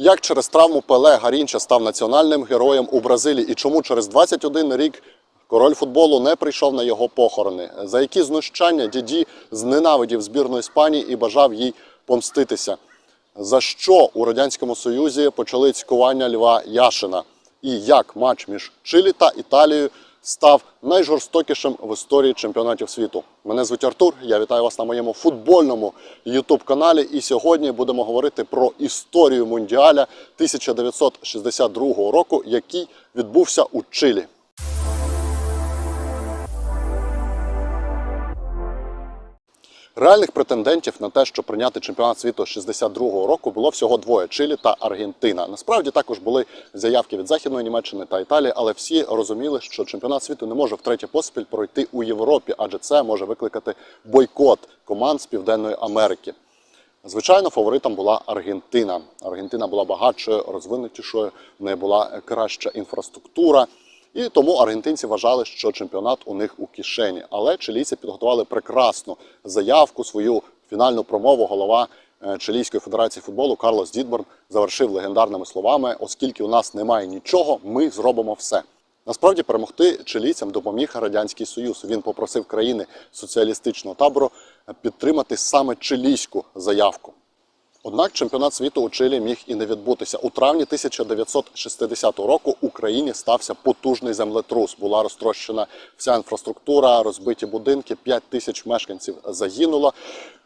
Як через травму Пеле Гарінча став національним героєм у Бразилії і чому через 21 рік король футболу не прийшов на його похорони? За які знущання діді зненавидів збірну Іспанії і бажав їй помститися? За що у радянському союзі почали цькування Льва Яшина? І як матч між Чилі та Італією став найжорстокішим в історії чемпіонатів світу? Мене звуть Артур. Я вітаю вас на моєму футбольному youtube каналі. І сьогодні будемо говорити про історію мундіаля 1962 року, який відбувся у Чилі. Реальних претендентів на те, щоб прийняти чемпіонат світу 62-го року, було всього двоє Чилі та Аргентина. Насправді також були заявки від Західної Німеччини та Італії, але всі розуміли, що чемпіонат світу не може втретє поспіль пройти у Європі, адже це може викликати бойкот команд з Південної Америки. Звичайно, фаворитом була Аргентина. Аргентина була багатшою, розвинутішою, в неї була краща інфраструктура. І тому аргентинці вважали, що чемпіонат у них у кишені. Але чилійці підготували прекрасну заявку, свою фінальну промову. Голова е, Чилійської федерації футболу Карлос Дідборн завершив легендарними словами: оскільки у нас немає нічого, ми зробимо все. Насправді перемогти чилійцям допоміг радянський союз. Він попросив країни соціалістичного табору підтримати саме чилійську заявку. Однак чемпіонат світу у Чилі міг і не відбутися. У травні 1960 року Україні стався потужний землетрус. Була розтрощена вся інфраструктура, розбиті будинки, 5 тисяч мешканців загинуло.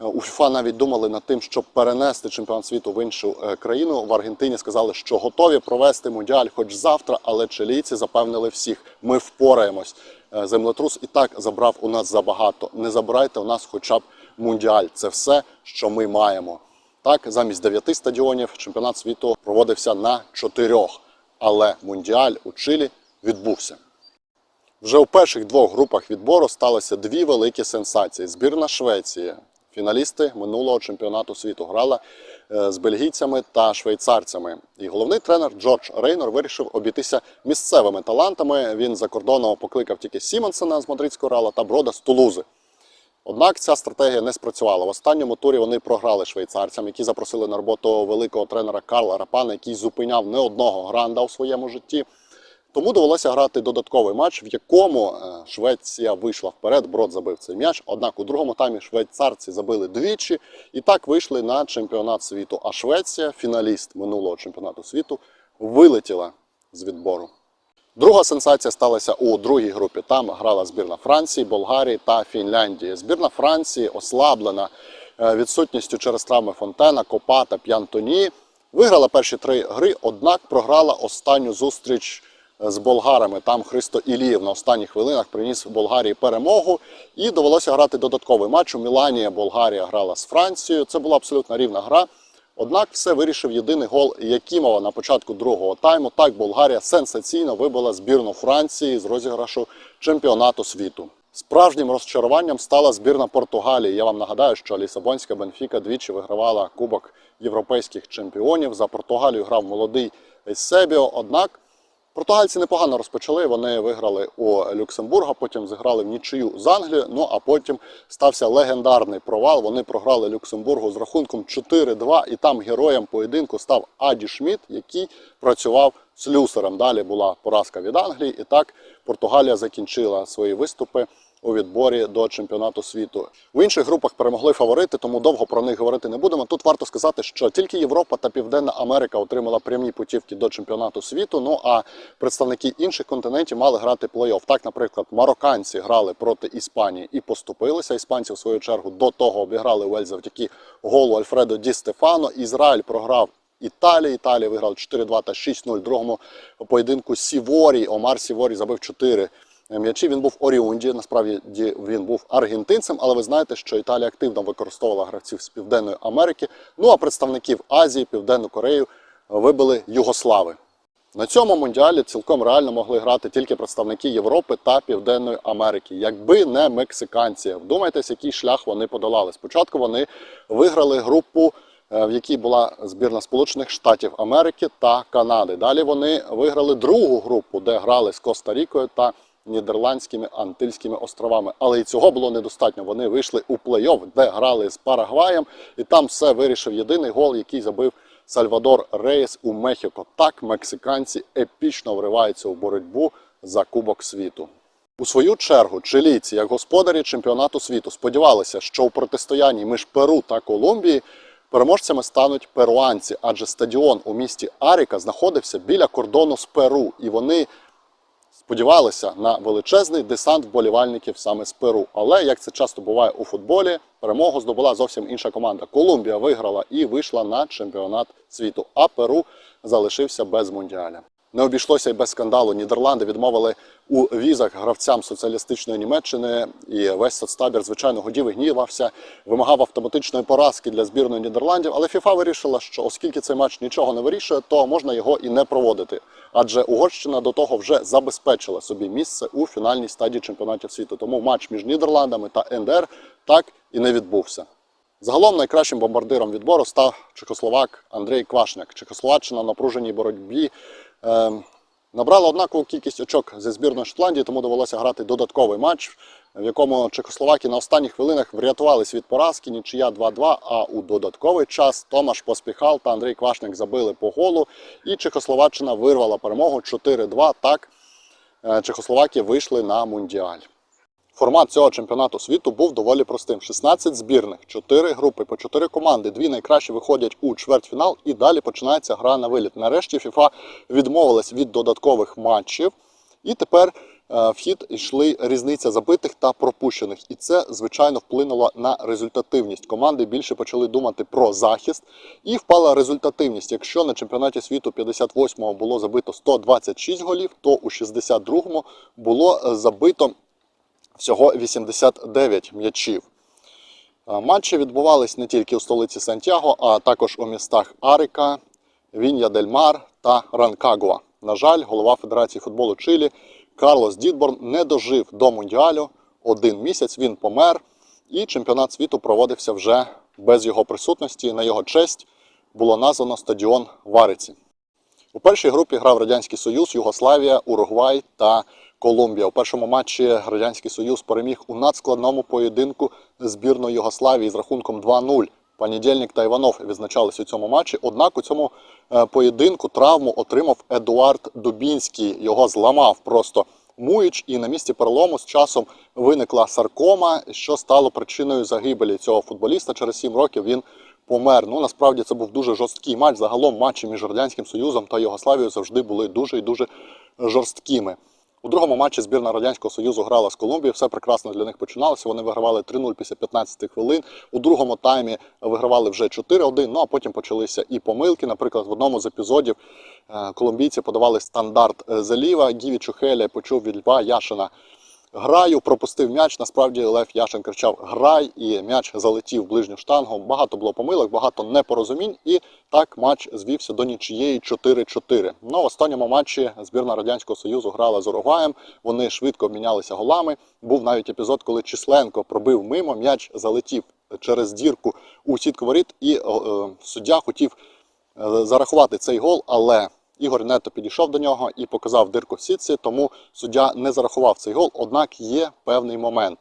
Е, У ФІФА навіть думали над тим, щоб перенести чемпіонат світу в іншу е, країну. В Аргентині сказали, що готові провести мундіаль хоч завтра, але чилійці запевнили всіх, ми впораємось. Е, Землетрус і так забрав у нас забагато. Не забирайте у нас хоча б мундіаль. Це все, що ми маємо. Так, замість дев'яти стадіонів чемпіонат світу проводився на чотирьох, але мундіаль у Чилі відбувся. Вже у перших двох групах відбору сталося дві великі сенсації. Збірна Швеції, фіналісти минулого чемпіонату світу, грала е, з бельгійцями та швейцарцями. І головний тренер Джордж Рейнор вирішив обійтися місцевими талантами. Він за кордоном покликав тільки Сімонсена з мадридського Реала та Брода з Тулузи. Однак ця стратегія не спрацювала. В останньому турі вони програли швейцарцям, які запросили на роботу великого тренера Карла Рапана, який зупиняв не одного гранда у своєму житті. Тому довелося грати додатковий матч, в якому е, Швеція вийшла вперед. Брод забив цей м'яч. Однак у другому таймі швейцарці забили двічі і так вийшли на чемпіонат світу. А Швеція, фіналіст минулого чемпіонату світу, вилетіла з відбору. Друга сенсація сталася у другій групі. Там грала збірна Франції, Болгарії та Фінляндії. Збірна Франції ослаблена е, відсутністю через травми Фонтена, Копа та П'янтоні. Виграла перші три гри, однак програла останню зустріч е, з болгарами. Там Христо Ілієв на останніх хвилинах приніс Болгарії перемогу і довелося грати додатковий матч. У Мілані Болгарія грала з Францією. Це була абсолютно рівна гра. Однак все вирішив єдиний гол Якімова на початку другого тайму. Так Болгарія сенсаційно вибила збірну Франції з розіграшу чемпіонату світу. Справжнім розчаруванням стала збірна Португалії. Я вам нагадаю, що Лісабонська Бенфіка двічі вигравала Кубок європейських чемпіонів. За Португалію грав молодий Есебіо. Однак Португальці непогано розпочали. Вони виграли у Люксембурга, потім зіграли в нічию з Англією. Ну а потім стався легендарний провал. Вони програли Люксембургу з рахунком 4-2, і там героєм поєдинку став Аді Шмідт, який працював з люсером. Далі була поразка від Англії, і так Португалія закінчила свої виступи у відборі до чемпіонату світу. В інших групах перемогли фаворити, тому довго про них говорити не будемо. Тут варто сказати, що тільки Європа та Південна Америка отримала прямі путівки до чемпіонату світу. Ну а представники інших континентів мали грати плей-офф. Так, наприклад, марокканці грали проти Іспанії і поступилися. Іспанці в свою чергу до того обіграли Уельс завдяки голу Альфредо Ді Стефано. Ізраїль програв. Італії. Італія виграла 4-2 та 6-0. В другому поєдинку Сіворі. Омар Сіворі забив 4 м'ячі. Він був Оріунді. Насправді він був аргентинцем, але ви знаєте, що Італія активно використовувала гравців з Південної Америки. Ну а представників Азії, Південну Корею вибили Югослави. На цьому мундіалі цілком реально могли грати тільки представники Європи та Південної Америки, якби не мексиканці. Вдумайтесь, який шлях вони подолали. Спочатку вони виграли групу, е, в якій була збірна Сполучених Штатів Америки та Канади. Далі вони виграли другу групу, де грали з Коста-Рікою та Нідерландськими Антильськими островами. Але і цього було недостатньо. Вони вийшли у плей-офф, де грали з Парагваєм, і там все вирішив єдиний гол, який забив Сальвадор Рейс у Мехіко. Так мексиканці епічно вриваються у боротьбу за Кубок світу. У свою чергу чилійці, як господарі чемпіонату світу, сподівалися, що у протистоянні між Перу та Колумбією переможцями стануть перуанці, адже стадіон у місті Аріка знаходився біля кордону з Перу, і вони сподівалися на величезний десант вболівальників саме з Перу. Але як це часто буває у футболі, перемогу здобула зовсім інша команда. Колумбія виграла і вийшла на чемпіонат світу, а Перу залишився без мундіаля. Не обійшлося й без скандалу. Нідерланди відмовили у візах гравцям соціалістичної Німеччини, і весь соцтабір, звичайно, годів і гнівався, вимагав автоматичної поразки для збірної Нідерландів. Але ФІФА вирішила, що оскільки цей матч нічого не вирішує, то можна його і не проводити. Адже Угорщина до того вже забезпечила собі місце у фінальній стадії чемпіонатів світу. Тому матч між Нідерландами та НДР так і не відбувся. Загалом найкращим бомбардиром відбору став чехословак Андрій Квашняк. Чехословаччина напруженій боротьбі набрала однакову кількість очок зі збірної Шотландії, тому довелося грати додатковий матч, в якому чехословаки на останніх хвилинах врятувались від поразки, нічия 2-2, а у додатковий час Томаш Поспіхал та Андрій Квашник забили по голу, і Чехословаччина вирвала перемогу 4-2. Так е, Чехословаки вийшли на мундіаль. Формат цього чемпіонату світу був доволі простим: 16 збірних, 4 групи по 4 команди. Дві найкращі виходять у чвертьфінал, і далі починається гра на виліт. Нарешті ФІФА відмовилась від додаткових матчів, і тепер е, в хід йшли різниця забитих та пропущених. І це звичайно вплинуло на результативність. Команди більше почали думати про захист, і впала результативність. Якщо на чемпіонаті світу 58-го було забито 126 голів, то у 62-му було е, забито всього 89 м'ячів. Е, Матчі відбувались не тільки у столиці Сантьяго, а також у містах Арика, Вінья дель Мар та Ранкагуа. На жаль, голова Федерації футболу Чилі Карлос Дідборн не дожив до Мундіалю. Один місяць він помер, і чемпіонат світу проводився вже без його присутності. На його честь було названо стадіон Вариці. У першій групі грав Радянський Союз, Югославія, Уругвай та Колумбія. У першому матчі Радянський Союз переміг у надскладному поєдинку збірної Югославії з рахунком 2-0. Понедільник та Іванов відзначались у цьому матчі. Однак у цьому е, поєдинку травму отримав Едуард Дубінський. Його зламав просто Муїч, і на місці перелому з часом виникла саркома, що стало причиною загибелі цього футболіста. Через 7 років він помер. Ну насправді це був дуже жорсткий матч. Загалом матчі між Радянським Союзом та Югославією завжди були дуже і дуже жорсткими. У другому матчі збірна Радянського Союзу грала з Колумбією. Все прекрасно для них починалося. Вони вигравали 3-0 після 15 хвилин. У другому таймі вигравали вже 4-1. Ну а потім почалися і помилки. Наприклад, в одному з епізодів е, колумбійці подавали стандарт е, заліва. Гіві Чухеля почув від Льва Яшина. Граю, пропустив м'яч. Насправді Лев Яшин кричав Грай, і м'яч залетів в ближню штангу. Багато було помилок, багато непорозумінь. І так матч звівся до нічиєї 4-4. Ну, в останньому матчі збірна Радянського Союзу грала з Уругваєм. Вони швидко обмінялися голами. Був навіть епізод, коли Численко пробив мимо, м'яч залетів через дірку у сітку воріт, і е, е, суддя хотів е, зарахувати цей гол, але Ігор Нето підійшов до нього і показав дирку в сітці, тому суддя не зарахував цей гол. Однак є певний момент.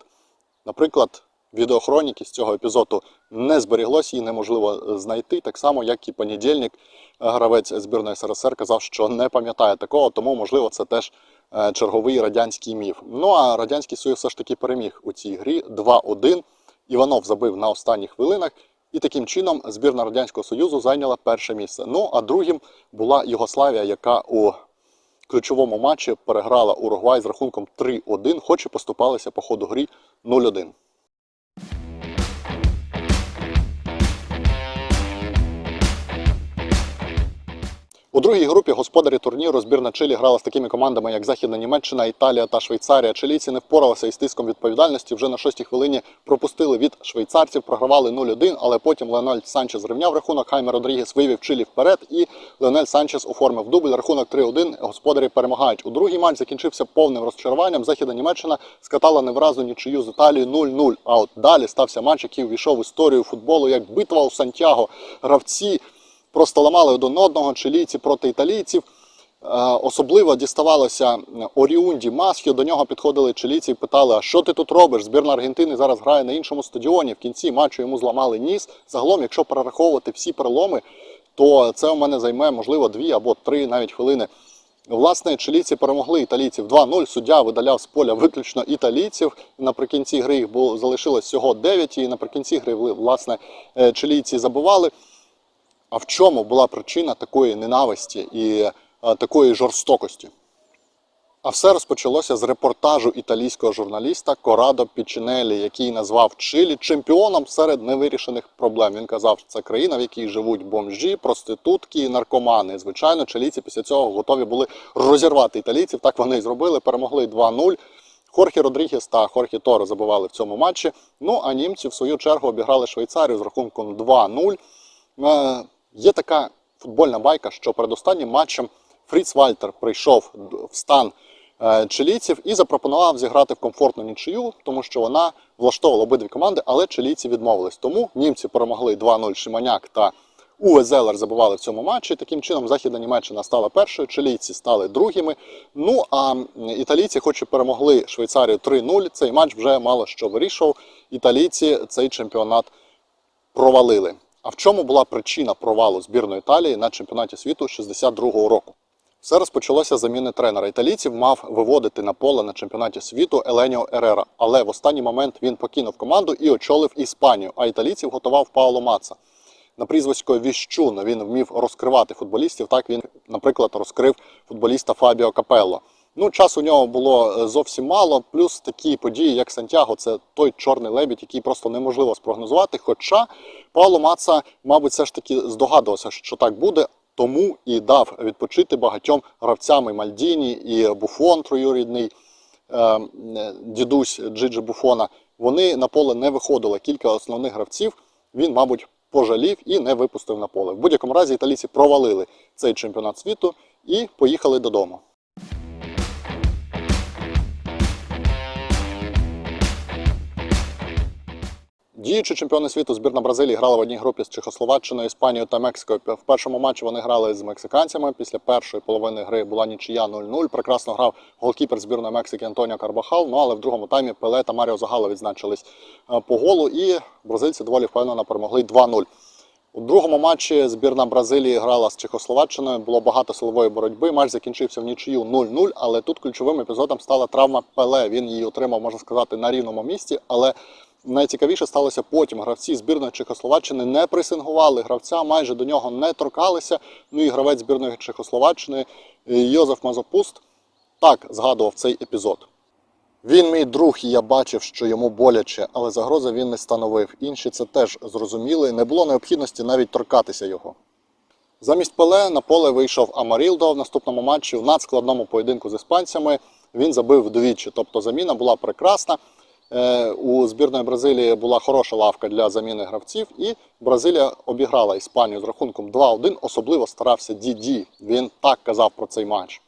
Наприклад, відеохроніки з цього епізоду не зберіглося, її неможливо знайти. Так само, як і понедільник, гравець збірної СРСР казав, що не пам'ятає такого, тому можливо це теж е, черговий радянський міф. Ну а радянський союз все ж таки переміг у цій грі 2-1. Іванов забив на останніх хвилинах. І таким чином збірна Радянського Союзу зайняла перше місце. Ну а другим була Югославія, яка у ключовому матчі переграла Уругвай з рахунком 3-1, хоч і поступалися по ходу грі 0-1. У другій групі господарі турніру збірна Чилі грала з такими командами, як Західна Німеччина, Італія та Швейцарія. Чилійці не впоралися із тиском відповідальності. Вже на шостій хвилині пропустили від швейцарців, програвали 0-1, але потім Леонель Санчес зрівняв рахунок. Хаймер Родрігес вивів Чилі вперед, і Леонель Санчес оформив дубль. Рахунок 3-1. Господарі перемагають. У другий матч закінчився повним розчаруванням. Західна Німеччина скатала невразу нічию з Італією 0-0. А от далі стався матч, який увійшов в історію футболу як битва у Сантьяго. Гравці просто ламали один одного, чилійці проти італійців. Е, Особливо діставалося Оріунді Масхіо. До нього підходили чилійці і питали, а що ти тут робиш? Збірна Аргентини зараз грає на іншому стадіоні. В кінці матчу йому зламали ніс. Загалом, якщо перераховувати всі переломи, то це у мене займе можливо дві або три навіть хвилини. Власне, чилійці перемогли італійців 2-0. Суддя видаляв з поля виключно італійців. Наприкінці гри їх було залишилось всього 9, і наприкінці гри власне е, чилійці забували. А в чому була причина такої ненависті і е, такої жорстокості? А все розпочалося з репортажу італійського журналіста Корадо Пічінелі, який назвав Чилі чемпіоном серед невирішених проблем. Він казав, що це країна, в якій живуть бомжі, проститутки і наркомани. Звичайно, чилійці після цього готові були розірвати італійців. Так вони і зробили. Перемогли 2-0. Хорхі Родрігес та Хорхі Торо забивали в цьому матчі. Ну а німці в свою чергу обіграли Швейцарію з рахунком 2-0. Є така футбольна байка, що перед останнім матчем Фріц Вальтер прийшов в стан е, чилійців і запропонував зіграти в комфортну нічию, тому що вона влаштовувала обидві команди, але чилійці відмовились. Тому німці перемогли 2-0 Шиманяк та Уве Зелер забивали в цьому матчі. Таким чином, Західна Німеччина стала першою, чилійці стали другими. Ну а італійці, хоч і перемогли Швейцарію 3-0, цей матч вже мало що вирішував. Італійці цей чемпіонат провалили. А в чому була причина провалу збірної Італії на чемпіонаті світу 62-го року? Все розпочалося заміни тренера. Італійців мав виводити на поле на чемпіонаті світу Еленіо Ерера, але в останній момент він покинув команду і очолив Іспанію. А італійців готував Пауло Маца. На прізвисько Віщун він вмів розкривати футболістів. Так він, наприклад, розкрив футболіста Фабіо Капелло. Ну, часу у нього було е, зовсім мало. Плюс такі події, як Сантьяго, це той чорний лебідь, який просто неможливо спрогнозувати. Хоча Пауло Маца, мабуть, все ж таки здогадувався, що так буде, тому і дав відпочити багатьом гравцям і Мальдіні, і Буфон троюрідний е, е, дідусь Джиджи Буфона. Вони на поле не виходили. Кілька основних гравців він, мабуть, пожалів і не випустив на поле. В будь-якому разі італійці провалили цей чемпіонат світу і поїхали додому. Діючі чемпіони світу збірна Бразилії грала в одній групі з Чехословаччиною, Іспанією та Мексикою. В першому матчі вони грали з мексиканцями. Після першої половини гри була нічия 0-0. Прекрасно грав голкіпер збірної Мексики Антоніо Карбахал. Ну але в другому таймі Пеле та Маріо Загало відзначились е, по голу, і бразильці доволі впевнено перемогли 2-0. У другому матчі збірна Бразилії грала з Чехословаччиною. Було багато силової боротьби. Матч закінчився в нічию 0-0, але тут ключовим епізодом стала травма Пеле. Він її отримав, можна сказати, на рівному місці. Але найцікавіше сталося потім. Гравці збірної Чехословаччини не пресингували гравця, майже до нього не торкалися. Ну і гравець збірної Чехословаччини е, Йозеф Мазопуст так згадував цей епізод. Він мій друг, і я бачив, що йому боляче, але загрози він не становив. Інші це теж зрозуміли. Не було необхідності навіть торкатися його. Замість Пеле на поле вийшов Амарілдо в наступному матчі в надскладному поєдинку з іспанцями. Він забив вдвічі, тобто заміна була прекрасна. Е, У збірної Бразилії була хороша лавка для заміни гравців, і Бразилія обіграла Іспанію з рахунком 2-1. Особливо старався Діді. Він так казав про цей матч.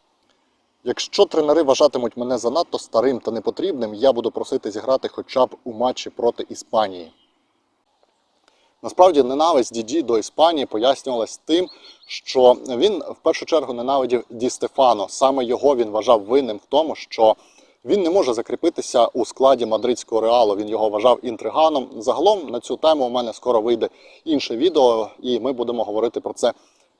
Якщо тренери вважатимуть мене занадто старим та непотрібним, я буду просити зіграти хоча б у матчі проти Іспанії. Насправді ненависть Діді до Іспанії пояснювалась тим, що він в першу чергу ненавидів Ді Стефано. Саме його він вважав винним в тому, що він не може закріпитися у складі мадридського реалу. Він його вважав інтриганом. Загалом на цю тему у мене скоро вийде інше відео, і ми будемо говорити про це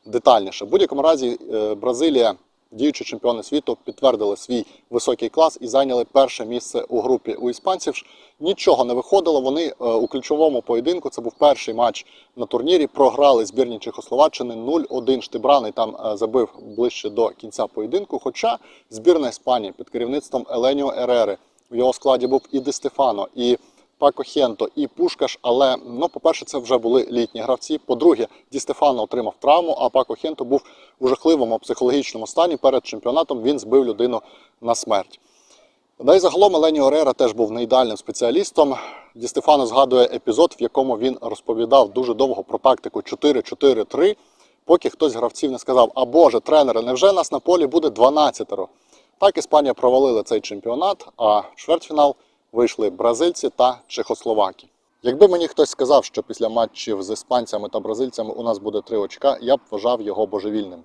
детальніше. В будь-якому разі, е, Бразилія, діючі чемпіони світу, підтвердили свій високий клас і зайняли перше місце у групі. У іспанців ж нічого не виходило. Вони е, у ключовому поєдинку, це був перший матч на турнірі, програли збірні Чехословаччини 0-1 Штибраний там е, забив ближче до кінця поєдинку. Хоча збірна Іспанії під керівництвом Еленіо Ерери в його складі був і Ди Стефано, і Пако Хенто, і Пушкаш. Але ну, по-перше, це вже були літні гравці. По-друге, Ді Стефано отримав травму, а Пако Хенто був у жахливому психологічному стані. Перед чемпіонатом він збив людину на смерть. Да й загалом Елені Орера теж був не ідеальним спеціалістом. Ді Стефано згадує епізод, в якому він розповідав дуже довго про тактику 4-4-3, поки хтось з гравців не сказав: А Боже, тренери, невже нас на полі буде 12-ро? Так Іспанія провалила цей чемпіонат, а чвертьфінал вийшли бразильці та чехословаки. Якби мені хтось сказав, що після матчів з іспанцями та бразильцями у нас буде три очка, я б вважав його божевільним.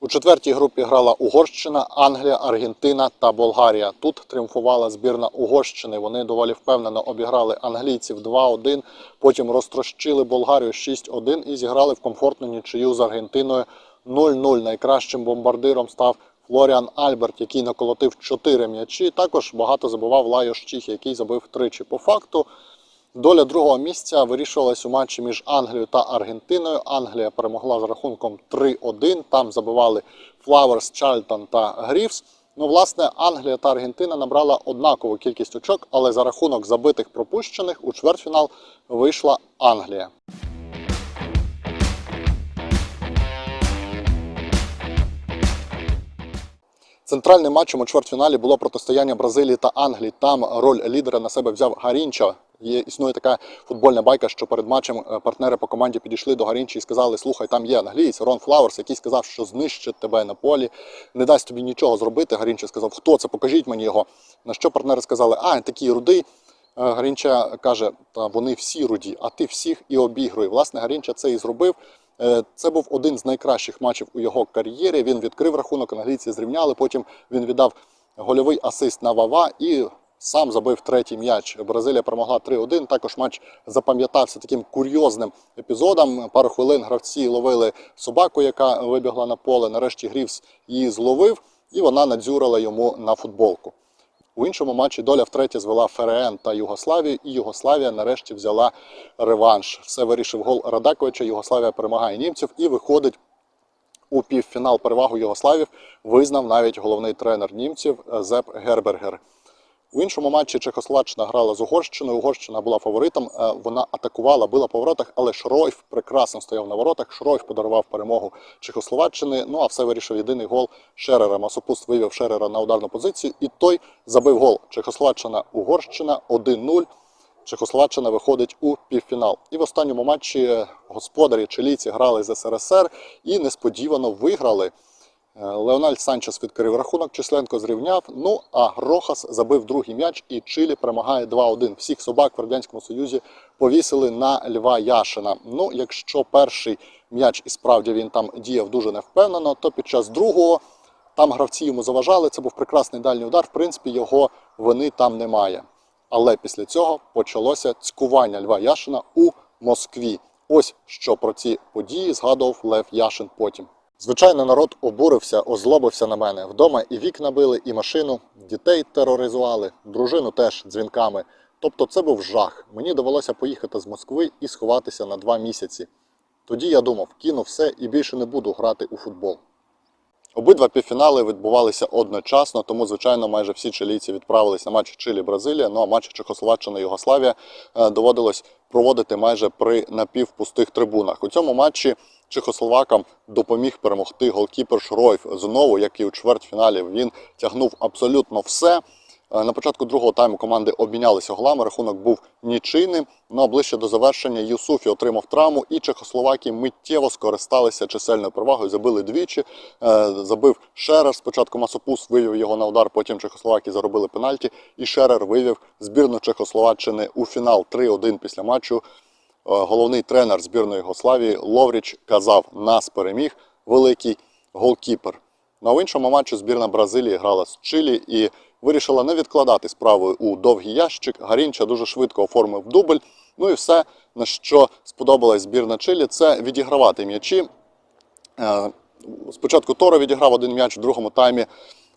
У четвертій групі грала Угорщина, Англія, Аргентина та Болгарія. Тут тріумфувала збірна Угорщини. Вони доволі впевнено обіграли англійців 2-1, потім розтрощили Болгарію 6-1 і зіграли в комфортну нічию з Аргентиною 0-0. Найкращим бомбардиром став Флоріан Альберт, який наколотив 4 м'ячі. Також багато забивав Лайош Чіх, який забив тричі. По факту Доля другого місця вирішувалась у матчі між Англією та Аргентиною. Англія перемогла з рахунком 3-1. Там забивали Флаверс, Чарльтон та Грівс. Ну, власне, Англія та Аргентина набрала однакову кількість очок, але за рахунок забитих пропущених у чвертьфінал вийшла Англія. Центральним матчем у чвертьфіналі було протистояння Бразилії та Англії. Там роль лідера на себе взяв Гарінчо. Є існує така футбольна байка, що перед матчем е, партнери по команді підійшли до Гарінчі і сказали: Слухай, там є англієць Рон Флауерс, який сказав, що знищить тебе на полі, не дасть тобі нічого зробити. Гарінчо сказав, хто це? Покажіть мені його. На що партнери сказали, а такий рудий. Е, Гарінча каже, та вони всі руді, а ти всіх і обігруй. Власне, Гарінча це і зробив. Е, Це був один з найкращих матчів у його кар'єрі. Він відкрив рахунок, англійці зрівняли. Потім він віддав гольовий асист на Вава і сам забив третій м'яч. Бразилія перемогла 3-1. Також матч запам'ятався таким курйозним епізодом. Пару хвилин гравці ловили собаку, яка вибігла на поле. Нарешті Грівс її зловив, і вона надзюрила йому на футболку. У іншому матчі доля втретє звела ФРН та Югославію, і Югославія нарешті взяла реванш. Все вирішив гол Радаковича. Югославія перемагає німців і виходить у півфінал перевагу Югославів. Визнав навіть головний тренер німців Зеп Гербергер. У іншому матчі Чехословаччина грала з Угорщиною. Угорщина була фаворитом. е, Вона атакувала, била по воротах, але Шройф прекрасно стояв на воротах. Шройф подарував перемогу Чехословаччини. Ну а все вирішив єдиний гол Шерера. Масопуст вивів Шерера на ударну позицію, і той забив гол. Чехословаччина Угорщина 1-0. Чехословаччина виходить у півфінал. І в останньому матчі е, господарі чилійці грали з СРСР і несподівано виграли. Е, Леональд Санчес відкрив рахунок, Численко зрівняв. Ну а Рохас забив другий м'яч, і Чилі перемагає 2-1. Всіх собак в радянському союзі повісили на Льва Яшина. Ну, якщо перший м'яч і справді він там діяв дуже невпевнено, то під час другого там гравці йому заважали. Це був прекрасний дальній удар. В принципі, його вини там немає. Але після цього почалося цькування Льва Яшина у Москві. Ось що про ці події згадував Лев Яшин потім. Звичайно, народ обурився, озлобився на мене. Вдома і вікна били, і машину, дітей тероризували, дружину теж дзвінками. Тобто це був жах. Мені довелося поїхати з Москви і сховатися на два місяці. Тоді я думав, кину все і більше не буду грати у футбол. Обидва півфінали відбувалися одночасно, тому, звичайно, майже всі чилійці відправились на матч Чилі-Бразилія. Ну а матч Чехословаччина-Югославія е, доводилось проводити майже при напівпустих трибунах. У цьому матчі чехословакам допоміг перемогти голкіпер Шройф. Знову, як і у чвертьфіналі, він тягнув абсолютно все. Е, На початку другого тайму команди обмінялися голами. Рахунок був нічийним. Ну а ближче до завершення Юсуфі отримав травму, і Чехословаки миттєво скористалися чисельною перевагою. Забили двічі. Е, Забив Шерер. Спочатку Масопус вивів його на удар. Потім Чехословаки заробили пенальті. І Шерер вивів збірну Чехословаччини у фінал 3-1 після матчу. Е, Головний тренер збірної Югославії Ловріч казав: нас переміг великий голкіпер. На в іншому матчі збірна Бразилії грала з Чилі і вирішила не відкладати справу у довгий ящик. Гарінча дуже швидко оформив дубль. Ну і все, на що сподобалась збірна Чилі, це відігравати м'ячі. Е, Спочатку Торо відіграв один м'яч, в другому таймі е,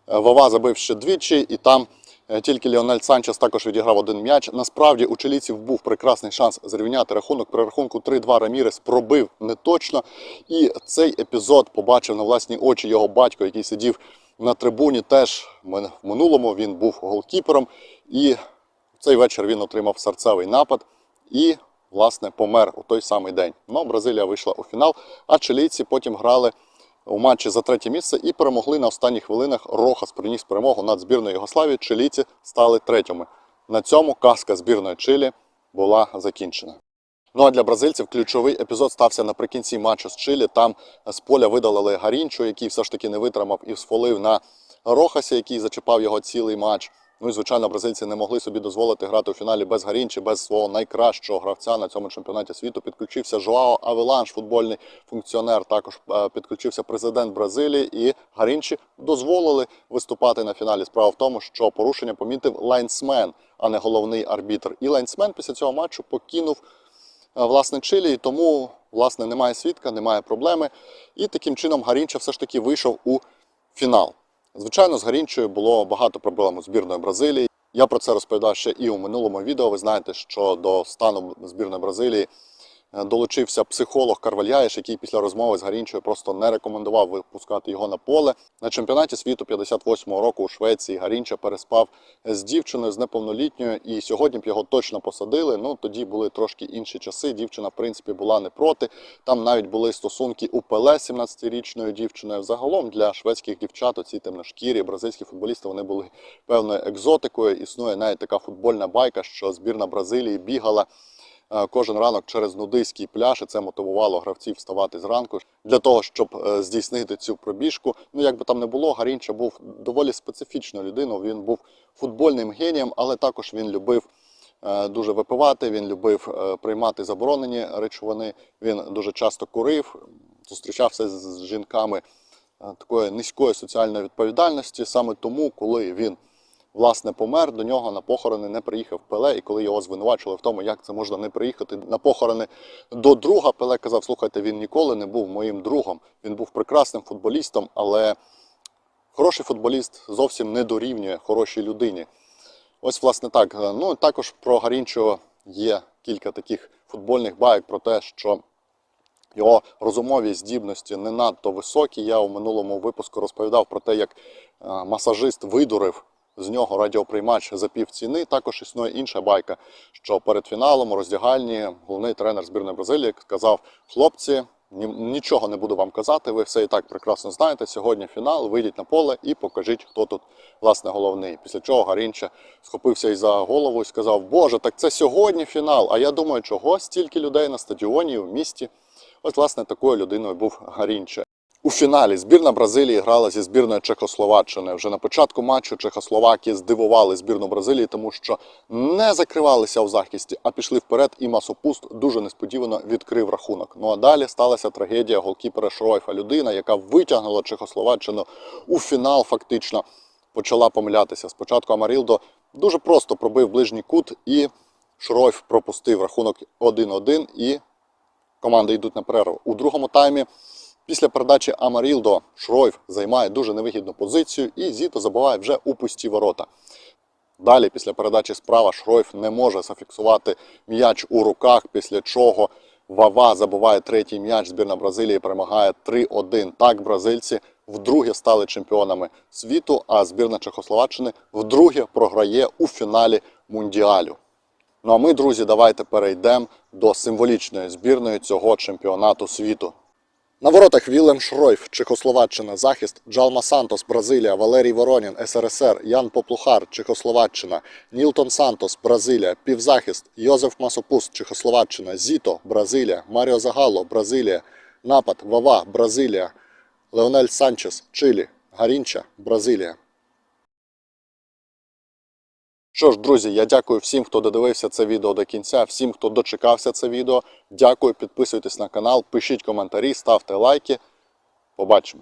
Вова забив ще двічі, і там е, тільки Ліонель Санчес також відіграв один м'яч. Насправді у чилійців був прекрасний шанс зрівняти рахунок. При рахунку 3-2 Рамірес пробив неточно. І цей епізод побачив на власні очі його батько, який сидів на трибуні. Теж в минулому він був голкіпером. І в цей вечір він отримав серцевий напад і, власне, помер у той самий день. Ну, Бразилія вийшла у фінал, а чилійці потім грали у матчі за третє місце і перемогли на останніх хвилинах. Рохас приніс перемогу над збірною Югославії. Чилійці стали третіми. На цьому казка збірної Чилі була закінчена. Ну а для бразильців ключовий епізод стався наприкінці матчу з Чилі. Там з поля видалили Гарінчо, який все ж таки не витримав і сфолив на Рохасі, який зачіпав його цілий матч. Ну і звичайно, бразильці не могли собі дозволити грати у фіналі без Гарінчі, без свого найкращого гравця на цьому чемпіонаті світу. Підключився Жоао Авеланш, футбольний функціонер. Також е, підключився президент Бразилії, і Гарінчі дозволили виступати на фіналі. Справа в тому, що порушення помітив лайнсмен, а не головний арбітр. І лайнсмен після цього матчу покинув власне Чилі, і тому власне немає свідка, немає проблеми. І таким чином Гарінча все ж таки вийшов у фінал. Звичайно, з Гарінчою було багато проблем у збірної Бразилії. Я про це розповідав ще і у минулому відео. Ви знаєте, що до стану збірної Бразилії е, долучився психолог Карвальяєш, який після розмови з Гарінчою просто не рекомендував випускати його на поле. На чемпіонаті світу 58-го року у Швеції Гарінча переспав з дівчиною з неповнолітньою, і сьогодні б його точно посадили. Ну тоді були трошки інші часи. Дівчина, в принципі, була не проти. Там навіть були стосунки у Пеле з 17-річною дівчиною. Загалом для шведських дівчат, оці темношкірі, бразильські футболісти, вони були певною екзотикою. Існує навіть така футбольна байка, що збірна Бразилії бігала е, кожен ранок через нудиський пляж, і це мотивувало гравців вставати зранку для того, щоб е, здійснити цю пробіжку. Ну як би там не було, Гарінча був доволі специфічною людиною. Він був футбольним генієм, але також він любив. е, Дуже випивати, він любив е, приймати заборонені речовини. Він дуже часто курив, зустрічався з жінками е, такої низької соціальної відповідальності. Саме тому, коли він власне помер, до нього на похорони не приїхав Пеле, і коли його звинувачували в тому, як це можна не приїхати на похорони до друга, Пеле казав: слухайте, він ніколи не був моїм другом. Він був прекрасним футболістом, але хороший футболіст зовсім не дорівнює хорошій людині. Ось, власне, так. Ну також про Гарінчо є кілька таких футбольних байок про те, що його розумові здібності не надто високі. Я у минулому випуску розповідав про те, як е, масажист видурив з нього радіоприймач за пів ціни. Також існує інша байка, що перед фіналом у роздягальні головний тренер збірної Бразилії сказав: хлопці. ні- Нічого не буду вам казати, ви все і так прекрасно знаєте. Сьогодні фінал, вийдіть на поле і покажіть, хто тут власне головний. Після чого Гарінча схопився і за голову і сказав: Боже, так це сьогодні фінал. А я думаю, чого стільки людей на стадіоні в місті. Ось, власне, такою людиною був Гарінче. У фіналі збірна Бразилії грала зі збірною Чехословаччини. Вже на початку матчу Чехословаки здивували збірну Бразилії, тому що не закривалися у захисті, а пішли вперед. І Масопуст дуже несподівано відкрив рахунок. Ну а далі сталася трагедія голкіпера Шройфа. Людина, яка витягнула Чехословаччину у фінал, фактично почала помилятися. Спочатку Амарілдо дуже просто пробив ближній кут, і Шройф пропустив рахунок 1-1 і команди йдуть на перерву. У другому таймі після передачі Амарілдо Шройф займає дуже невигідну позицію і Зіто забиває вже у пусті ворота. Далі, після передачі справа, Шройф не може зафіксувати м'яч у руках, після чого Вава забиває третій м'яч. Збірна Бразилії перемагає 3-1. Так, бразильці вдруге стали чемпіонами світу, а збірна Чехословаччини вдруге програє у фіналі Мундіалю. Ну а ми, друзі, давайте перейдемо до символічної збірної цього чемпіонату світу. На воротах Вілем Шройф, Чехословаччина, захист Джалма Сантос, Бразилія, Валерій Воронін, СРСР, Ян Поплухар, Чехословаччина, Нілтон Сантос, Бразилія, півзахист, Йозеф Масопус, Чехословаччина, Зіто, Бразилія, Маріо Загало, Бразилія, напад, Вава, Бразилія, Леонель Санчес, Чилі, Гарінча, Бразилія. Що ж, друзі, я дякую всім, хто додивився це відео до кінця, всім, хто дочекався це відео. Дякую, підписуйтесь на канал, пишіть коментарі, ставте лайки. Побачимо.